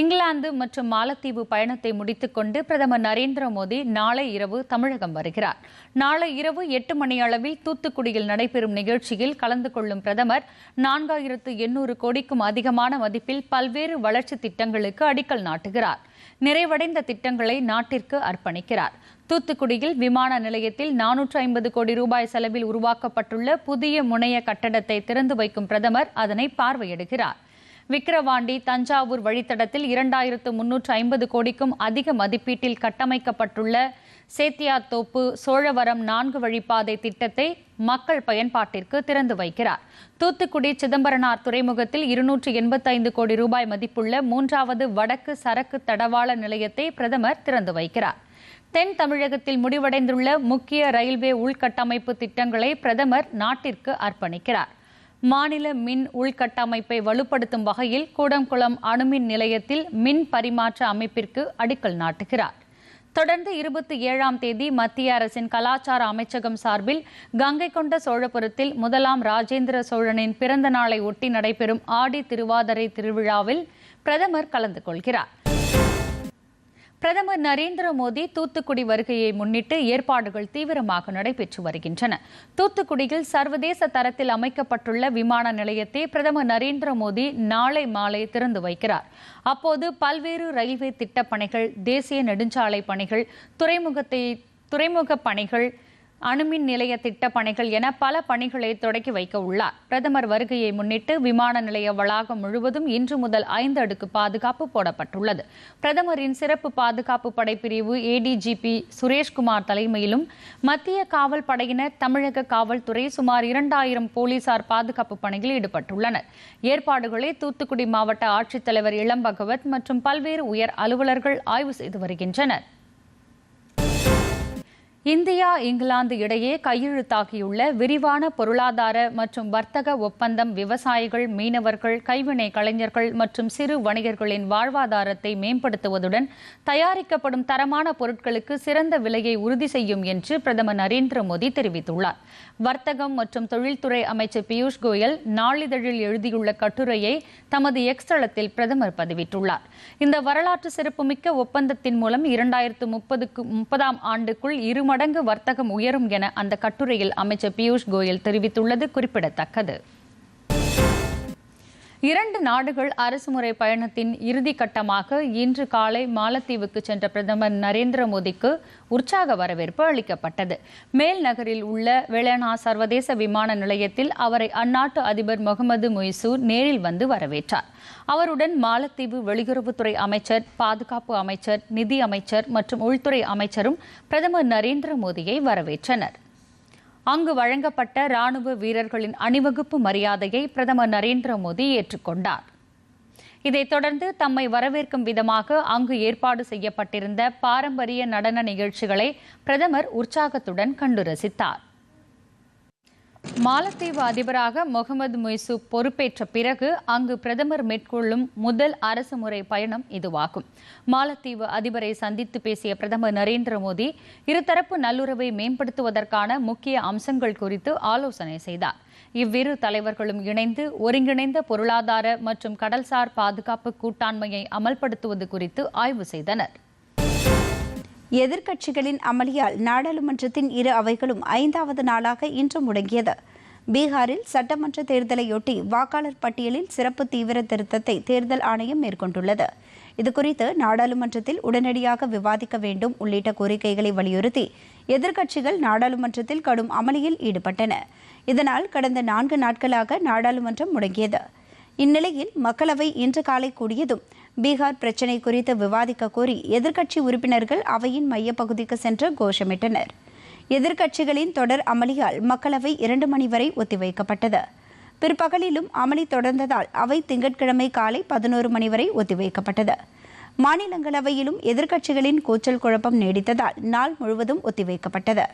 இங்கிலாந்து மற்றும் மாலத்தீவு பயணத்தை முடித்துக்கொண்டு பிரதமர் நரேந்திர மோடி நாளை இரவு தமிழகம் வருகிறார். நாளை இரவு எட்டு மணி அளவில் தூத்துக்குடியில் நடைபெறும் நிகழ்ச்சியில் கலந்து கொள்ளும் பிரதமர் நான்காயிரத்து எண்ணூறு கோடிக்கும் அதிகமான மதிப்பில் பல்வேறு வளர்ச்சி திட்டங்களுக்கு அடிக்கல் நாட்டுகிறார். நிறைவடைந்த திட்டங்களை நாட்டிற்கு அர்ப்பணிக்கிறார். தூத்துக்குடியில் விமான நிலையத்தில் நானூற்று ஐம்பது கோடி ரூபாய் செலவில் உருவாக்கப்பட்டுள்ள புதிய முனைய கட்டடத்தை திறந்து வைக்கும் பிரதமர் அதனை பார்வையிடுகிறார். விக்கிரவாண்டி தஞ்சாவூர் வழித்தடத்தில் இரண்டாயிரத்து முன்னூற்று ஐம்பது கோடிக்கும் அதிக மதிப்பீட்டில் கட்டமைக்கப்பட்டுள்ள சேத்தியாத்தோப்பு சோழவரம் நான்கு வழிப்பாதை திட்டத்தை மக்கள் பயன்பாட்டிற்கு திறந்து வைக்கிறார். தூத்துக்குடி சிதம்பரனார் துறைமுகத்தில் இருநூற்று எண்பத்தைந்து கோடி ரூபாய் மதிப்புள்ள மூன்றாவது வடக்கு சரக்கு தடவாள நிலையத்தை பிரதமர் திறந்து வைக்கிறார். தென் தமிழகத்தில் முடிவடைந்துள்ள முக்கிய ரயில்வே உள்கட்டமைப்பு திட்டங்களை பிரதமர் நாட்டிற்கு அர்ப்பணிக்கிறார். மாநில மின் உள்கட்டமைப்பை வலுப்படுத்தும் வகையில் கூடங்குளம் அணுமின் நிலையத்தில் மின் பரிமாற்ற அமைப்பிற்கு அடிக்கல் நாட்டுகிறார். தொடர்ந்து இருபத்தி ஏழாம் தேதி மத்திய அரசின் கலாச்சார அமைச்சகம் சார்பில் கங்கை கொண்ட சோழபுரத்தில் முதலாம் ராஜேந்திர சோழனின் பிறந்த நாளை ஒட்டி நடைபெறும் ஆடி திருவாதிரை திருவிழாவில் பிரதமர் கலந்து கொள்கிறார். பிரதமர் நரேந்திர மோடி தூத்துக்குடி வருகையை முன்னிட்டு ஏற்பாடுகள் தீவிரமாக நடைபெற்று வருகின்றன. தூத்துக்குடியில் சர்வதேச தரத்தில் அமைக்கப்பட்டுள்ள விமான நிலையத்தை பிரதமர் நரேந்திர மோடி நாளை மாலை திறந்து வைக்கிறார். அப்போது பல்வேறு ரயில்வே திட்டப் பணிகள் தேசிய நெடுஞ்சாலை பணிகள் துறைமுகத்தை துறைமுக பணிகள் அணுமின் நிலைய திட்டப் பணிகள் என பல பணிகளை தொடக்கி வைக்க உள்ளார். பிரதமர் வருகையை முன்னிட்டு விமான நிலைய வளாகம் முழுவதும் இன்று முதல் ஐந்து அடுக்கு பாதுகாப்பு போடப்பட்டுள்ளது. பிரதமரின் சிறப்பு பாதுகாப்பு படைப்பிரிவு ஏடிஜிபி சுரேஷ்குமார் தலைமையிலும் மத்திய காவல் படையினர் தமிழக காவல்துறை சுமார் இரண்டாயிரம் போலீசார் பாதுகாப்பு பணியில் ஈடுபட்டுள்ளனர். ஏற்பாடுகளை தூத்துக்குடி மாவட்ட ஆட்சித்தலைவர் இளம்பகவத் மற்றும் பல்வேறு உயர் அலுவலர்கள் ஆய்வு செய்து வருகின்றனர். இந்தியா இங்கிலாந்து இடையே கையெழுத்தாகியுள்ள விரிவான பொருளாதார மற்றும் வர்த்தக ஒப்பந்தம் விவசாயிகள் மீனவர்கள் கைவினை கலைஞர்கள் மற்றும் சிறு வணிகர்களின் வாழ்வாதாரத்தை மேம்படுத்துவதுடன் தயாரிக்கப்படும் தரமான பொருட்களுக்கு சிறந்த விலையை உறுதி செய்யும் என்று பிரதமர் நரேந்திர மோடி தெரிவித்துள்ளார். வர்த்தகம் மற்றும் தொழில்துறை அமைச்சர் பியூஷ் கோயல் நாளிதழில் எழுதியுள்ள கட்டுரையை தமது எக்ஸ் தளத்தில் பிரதமர் பதிவிட்டுள்ளார். இந்த வரலாற்று சிறப்புமிக்க ஒப்பந்தத்தின் மூலம் இரண்டாயிரத்து முப்பதுக்கு முப்பதாம் ஆண்டுக்குள் இரு மடங்கு வர்த்தகம் உயரும் என அந்த கட்டுரையில் அமைச்சர் பியூஷ் கோயல் தெரிவித்துள்ளது குறிப்பிடத்தக்கது. இரண்டு நாடுகள் அரசுமுறை பயணத்தின் இறுதி கட்டமாக இன்று காலை மாலத்தீவுக்கு சென்ற பிரதமர் நரேந்திர மோடிக்கு உற்சாக வரவேற்பு அளிக்கப்பட்டது. மேல் நகரில் உள்ள வெளனா சர்வதேச விமான நிலையத்தில் அவரை அந்நாட்டு அதிபர் முகமது மொய்சூர் நேரில் வந்து வரவேற்றார். அவருடன் மாலத்தீவு வெளியுறவுத்துறை அமைச்சர் பாதுகாப்பு அமைச்சர் நிதி அமைச்சர் மற்றும் உள்துறை அமைச்சரும் பிரதமர் நரேந்திர மோடியை வரவேற்றனர். அங்கு வழங்கப்பட்ட ராணுவ வீரர்களின் அணிவகுப்பு மரியாதையை பிரதமர் நரேந்திர மோடி ஏற்றுக்கொண்டார். இதைத் தொடர்ந்து தம்மை வரவேற்கும் விதமாக அங்கு ஏற்பாடு செய்யப்பட்டிருந்த பாரம்பரிய நடன நிகழ்ச்சிகளை பிரதமர் உற்சாகத்துடன் கண்டு ரசித்தார். மாலத்தீவு அதிபராக முகமது மொய்சு பொறுப்பேற்ற பிறகு அங்கு பிரதமர் மேற்கொள்ளும் முதல் அரசுமுறை பயணம் இதுவாகும். மாலத்தீவு அதிபரை சந்தித்து பேசிய பிரதமர் நரேந்திர மோடி இருதரப்பு நல்லுறவை மேம்படுத்துவதற்கான முக்கிய அம்சங்கள் குறித்து ஆலோசனை செய்தார். இவ்விரு தலைவர்களும் இணைந்து ஒருங்கிணைந்த பொருளாதார மற்றும் கடல்சார் பாதுகாப்பு கூட்டாண்மையை அமல்படுத்துவது குறித்து ஆய்வு செய்தனர். எதிர்க்கட்சிகளின் அமளியால் நாடாளுமன்றத்தின் இரு அவைகளும் ஐந்தாவது நாளாக இன்று முடங்கியது. பீகாரில் சட்டமன்ற தேர்தலையொட்டி வாக்காளர் பட்டியலில் சிறப்பு தீவிர திருத்தத்தை தேர்தல் ஆணையம் மேற்கொண்டுள்ளது. இதுகுறித்து நாடாளுமன்றத்தில் உடனடியாக விவாதிக்க வேண்டும் உள்ளிட்ட கோரிக்கைகளை வலியுறுத்தி எதிர்க்கட்சிகள் நாடாளுமன்றத்தில் கடும் அமளியில் ஈடுபட்டன. இதனால் கடந்த நான்கு நாட்களாக நாடாளுமன்றம் முடங்கியது. இந்நிலையில் மக்களவை இன்று காலை கூடியதும் பீகார் பிரச்சினை குறித்து விவாதிக்க கோரி எதிர்க்கட்சி உறுப்பினர்கள் அவையின் மையப்பகுதிக்கு சென்று கோஷமிட்டனர். எதிர்க்கட்சிகளின் தொடர் அமளியால் மக்களவை இரண்டு மணி வரை ஒத்திவைக்கப்பட்டது. பிற்பகலிலும் அமளி தொடர்ந்ததால் அவை திங்கட்கிழமை காலை பதினோரு மணி வரை ஒத்திவைக்கப்பட்டது. மாநிலங்களவையிலும் எதிர்க்கட்சிகளின் கூச்சல் குழப்பம் நீடித்ததால் நாள் முழுவதும் ஒத்திவைக்கப்பட்டது.